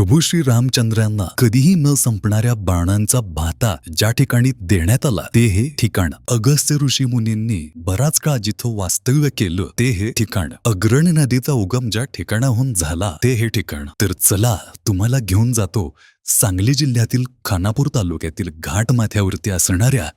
प्रभू श्री रामचंद्रांना कधीही न संपणाऱ्या बाणांचा भाता ज्या ठिकाणी देण्यात आला ते हे ठिकाण. अगस्त्य ऋषी मुनींनी बराच काळ जिथं वास्तव्य केलं ते हे ठिकाण. अग्रणी नदीचा उगम ज्या ठिकाणाहून झाला ते हे ठिकाण. तर चला तुम्हाला घेऊन जातो सांगली जिल्ह्यातील खानापूर तालुक्यातील घाट माथ्यावरती असणाऱ्या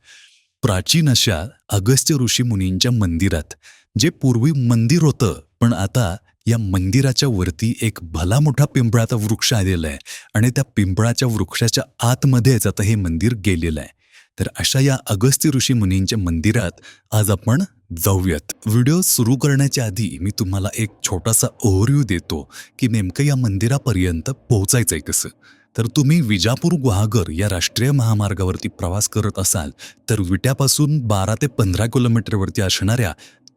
प्राचीन अशा अगस्त्य ऋषी मुनींच्या मंदिरात जे पूर्वी मंदिर होतं पण आता या मंदिराच्या वरती एक भला मोठा पिंपळाचा वृक्ष आलेला आहे. आणि त्या पिंपळाच्या वृक्षाच्या आतमध्येच आता हे मंदिर गेलेलं आहे. तर अशा या अगस्त्य ऋषी मुनींच्या मंदिरात आज आपण जाऊयात. व्हिडिओ सुरू करण्याच्या आधी मी तुम्हाला एक छोटासा ओव्हरव्ह्यू देतो की नेमकं या मंदिरापर्यंत पोहोचायचंय कसं. तर तुम्ही विजापूर गुहागर या राष्ट्रीय महामार्गावरती प्रवास करत असाल तर विट्यापासून बारा ते पंधरा किलोमीटरवरती असणाऱ्या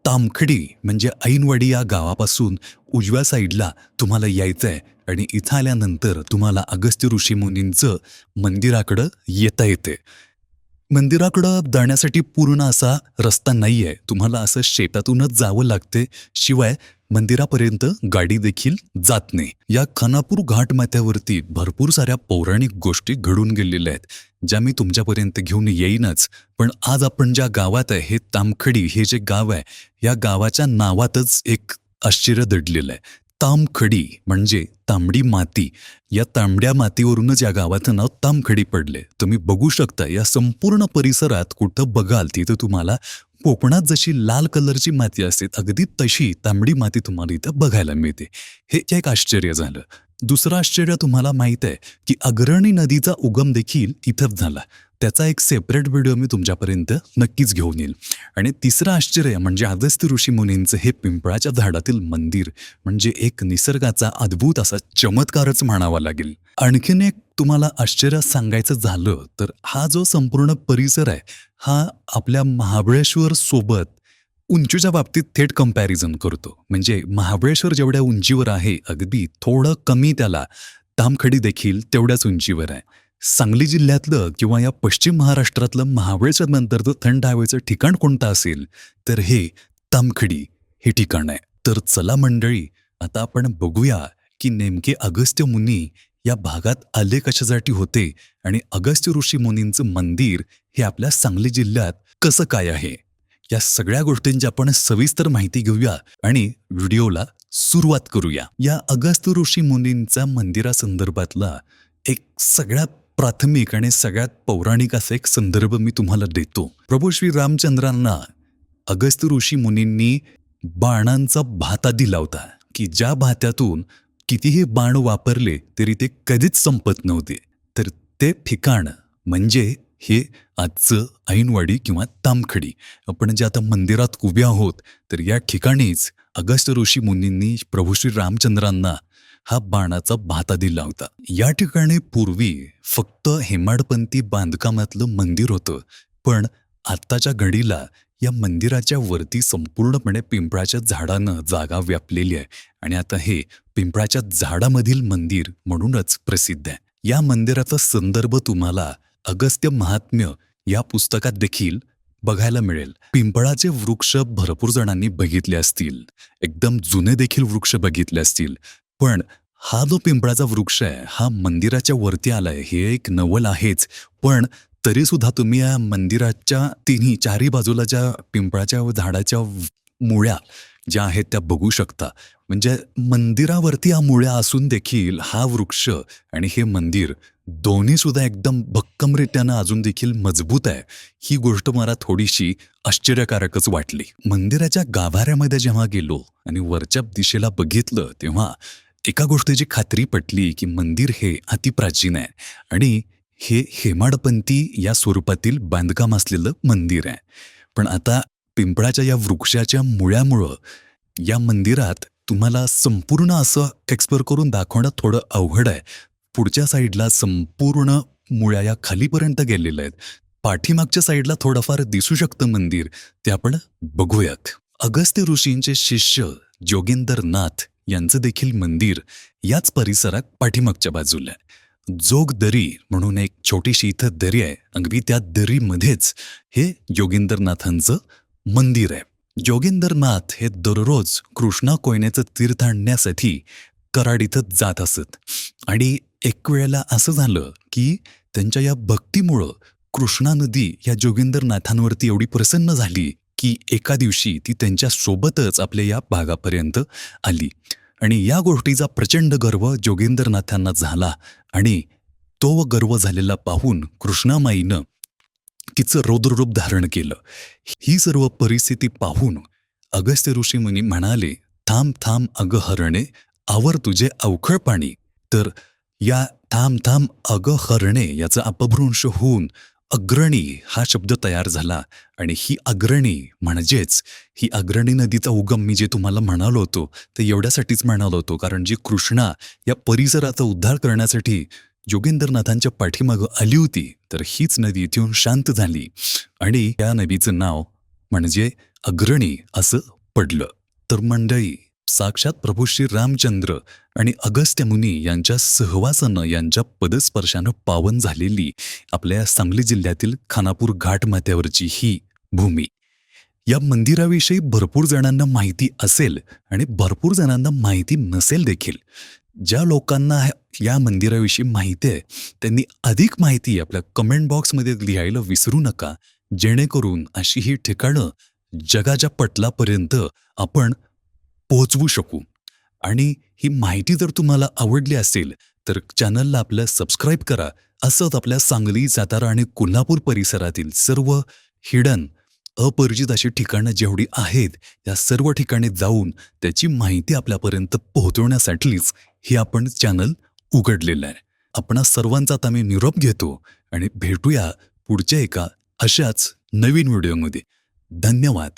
तामखडी म्हणजे ऐनवडी या गावापासून उजव्या साईडला तुम्हाला यायचं आहे आणि इथं आल्यानंतर तुम्हाला अगस्त्य ऋषी मुनींचं मंदिराकडं येता येते. मंदिराकडं जाण्यासाठी पूर्ण असा रस्ता नाही आहे तुम्हाला असं शेतातूनच जावं लागते. शिवाय मंदिरापर्यंत गाडी देखील जात नाही. या खानापूर घाट माथ्यावरती भरपूर साऱ्या पौराणिक गोष्टी घडून गेलेल्या आहेत. ज्या मी तुमच्यापर्यंत घेऊन येईनच. पण आज आपण ज्या गावात आहे हे तामखडी हे जे गाव आहे या गावाच्या नावातच एक आश्चर्य दडलेलं आहे. तामखडी म्हणजे तांबडी माती. या तांबड्या मातीवरूनच या गावाचं नाव तामखडी पडले तुम्ही बघू शकता या संपूर्ण परिसरात कुठं बघाल तिथं तुम्हाला कोकणात जशी लाल कलरची माती असते अगदी तशी तांबडी माती तुम्हाला इथं बघायला मिळते. हे एक आश्चर्य झालं. दुसरं आश्चर्य तुम्हाला माहीत आहे की अग्रणी नदीचा उगम देखील इथंच झाला. त्याचा एक सेपरेट व्हिडिओ मी तुमच्यापर्यंत नक्कीच घेऊन येईल. आणि तिसरं आश्चर्य म्हणजे अगस्त्य ऋषी मुनींचं हे पिंपळाच्या झाडातील मंदिर म्हणजे एक निसर्गाचा अद्भुत असा चमत्कारच म्हणावा लागेल. आणखीन एक तुम्हाला आश्चर्य सांगायचं झालं तर हा जो संपूर्ण परिसर आहे हा आपल्या महाबळेश्वर सोबत उंचीच्या बाबतीत थेट कंपॅरिझन करतो. म्हणजे महाबळेश्वर जेवढ्या उंचीवर आहे अगदी थोडं कमी त्याला तामखडी देखील तेवढ्याच उंचीवर आहे. सांगली जिल्ह्यातलं किंवा या पश्चिम महाराष्ट्रातलं महाबळेश्वर नंतरचं थंड हवेचं ठिकाण कोणतं असेल तर हे तामखडी हे ठिकाण आहे. तर चला मंडळी आता आपण बघूया की नेमके अगस्त्य मुनी या भागात आले कशासाठी होते आणि अगस्त्य ऋषी मुनींचं मंदिर हे आपल्या सांगली जिल्ह्यात कसं काय आहे? या सगळ्या गोष्टींची आपण सविस्तर माहिती घेऊया आणि व्हिडिओला सुरुवात करूया. या अगस्त्य ऋषी मुनींचा मंदिरासंदर्भातला एक सगळ्यात प्राथमिक आणि सगळ्यात पौराणिक असा एक संदर्भ मी तुम्हाला देतो. प्रभू श्री रामचंद्रांना अगस्त्य ऋषी मुनींनी बाणांचा भाता दिला होता की ज्या भात्यातून कितीही बाण वापरले तरी ते कधीच संपत नव्हते. तर ते ठिकाण म्हणजे हे आजचं ऐनवाडी किंवा तामखडी. आपण जे आता मंदिरात उभे आहोत तर या ठिकाणीच अगस्त्य ऋषी मुनींनी प्रभू श्री रामचंद्रांना हा बाणाचा भाता दिला होता. या ठिकाणी पूर्वी फक्त हेमाडपंथी बांधकामातलं मंदिर होतं पण आत्ताच्या घडीला या मंदिराच्या वरती संपूर्णपणे पिंपळाच्या झाडानं जागा व्यापलेली आहे आणि आता हे पिंपळाच्या झाडामधील मंदिर म्हणूनच प्रसिद्ध आहे. या मंदिराचा संदर्भ तुम्हाला अगस्त्य महात्म्य या पुस्तकात देखील बघायला मिळेल. पिंपळाचे वृक्ष भरपूर जणांनी बघितले असतील. एकदम जुने देखील वृक्ष बघितले असतील. पण हा जो पिंपळाचा वृक्ष आहे हा मंदिराच्या वरती आलाय हे एक नवल आहेच. पण तरी सुद्धा तुम्ही या मंदिराच्या तिन्ही चारही बाजूला ज्या पिंपळाच्या झाडाच्या मुळ्या ज्या आहेत त्या बघू शकता. म्हणजे मंदिरावरती या मुळ्या असून देखील हा वृक्ष आणि हे मंदिर दोन्ही सुद्धा एकदम भक्कमरित्यानं अजून देखील मजबूत आहे. ही गोष्ट मला थोडीशी आश्चर्यकारकच वाटली. मंदिराच्या गाभाऱ्यामध्ये जेव्हा गेलो आणि वरच्या दिशेला बघितलं तेव्हा एका गोष्टीची खात्री पटली की मंदिर हे अतिप्राचीन आहे आणि हे हेमाडपंथी या स्वरूपातील बांधकाम असलेलं मंदिर आहे. पण आता पिंपळाच्या या वृक्षाच्या मुळ्यामुळं या मंदिरात तुम्हाला संपूर्ण असं एक्सप्लोर करून दाखवणं थोडं अवघड आहे. पुढच्या साईडला संपूर्ण मुळ्या या खालीपर्यंत गेलेल्या आहेत. पाठीमागच्या साईडला थोडंफार दिसू शकतं मंदिर. ते आपण बघूयात. अगस्त्य ऋषींचे शिष्य जोगेंद्रनाथ यांचं देखील मंदिर याच परिसरात पाठीमागच्या बाजूला आहे. जोग दरी म्हणून एक छोटीशी इथं दरी आहे. अगदी त्या दरीमध्येच हे योगिंदरनाथांचं मंदिर आहे. योगिंदरनाथ हे दररोज कृष्णा कोयनेचं तीर्थ आणण्यासाठी कराड इथं जात असत. आणि एक वेळेला असं झालं की त्यांच्या या भक्तीमुळं कृष्णा नदी या जोगिंदरनाथांवरती एवढी प्रसन्न झाली की एका दिवशी ती त्यांच्या सोबतच आपल्या या भागापर्यंत आली. आणि या गोष्टीचा प्रचंड गर्व जोगेंद्रनाथांना झाला आणि तो गर्व झालेला पाहून कृष्णामाईनं तिचं रौद्ररूप धारण केलं. ही सर्व परिस्थिती पाहून अगस्त्य ऋषी मुनी म्हणाले थांब थांब अग हरणे आवर तुझे अवखळ पाणी. तर या थांब थांब अग हरणे याचा अपभ्रंश होऊन अग्रणी हा शब्द तयार झाला आणि ही अग्रणी म्हणजेच ही अग्रणी नदीचा उगम मी जे तुम्हाला म्हणालो होतो ते एवढ्यासाठीच म्हणालो होतो. कारण जी कृष्णा या परिसराचा उद्धार करण्यासाठी जोगेंद्रनाथांच्या पाठीमागं आली होती तर हीच नदी इथे येऊन शांत झाली. आणि या नदीचं नाव म्हणजे अग्रणी असं पडलं. तर मंडळी साक्षात प्रभू श्री रामचंद्र आणि अगस्त्य मुनी यांच्या सहवासानं यांच्या पदस्पर्शानं पावन झालेली आपल्या सांगली जिल्ह्यातील खानापूर घाट माथ्यावरची ही भूमी. या मंदिराविषयी भरपूर जणांना माहिती असेल आणि भरपूर जणांना माहिती नसेल देखील. ज्या लोकांना या मंदिराविषयी माहिती आहे त्यांनी अधिक माहिती आपल्या कमेंट बॉक्समध्ये लिहायला विसरू नका. जेणेकरून अशी ही ठिकाणं जगाच्या पटलापर्यंत आपण पोहोचवू शकू. आणि ही माहिती जर तुम्हाला आवडली असेल तर चॅनलला आपल्या सबस्क्राईब करा. असंच आपल्या सांगली सातारा आणि कोल्हापूर परिसरातील सर्व हिडन अपरिचित अशी ठिकाणं जेवढी आहेत या सर्व ठिकाणी जाऊन त्याची माहिती आपल्यापर्यंत पोहोचवण्यासाठीच हे आपण चॅनल उघडलेलं आहे. आपणा सर्वांचा आता मी निरोप घेतो आणि भेटूया पुढच्या एका अशाच नवीन व्हिडिओमध्ये. धन्यवाद.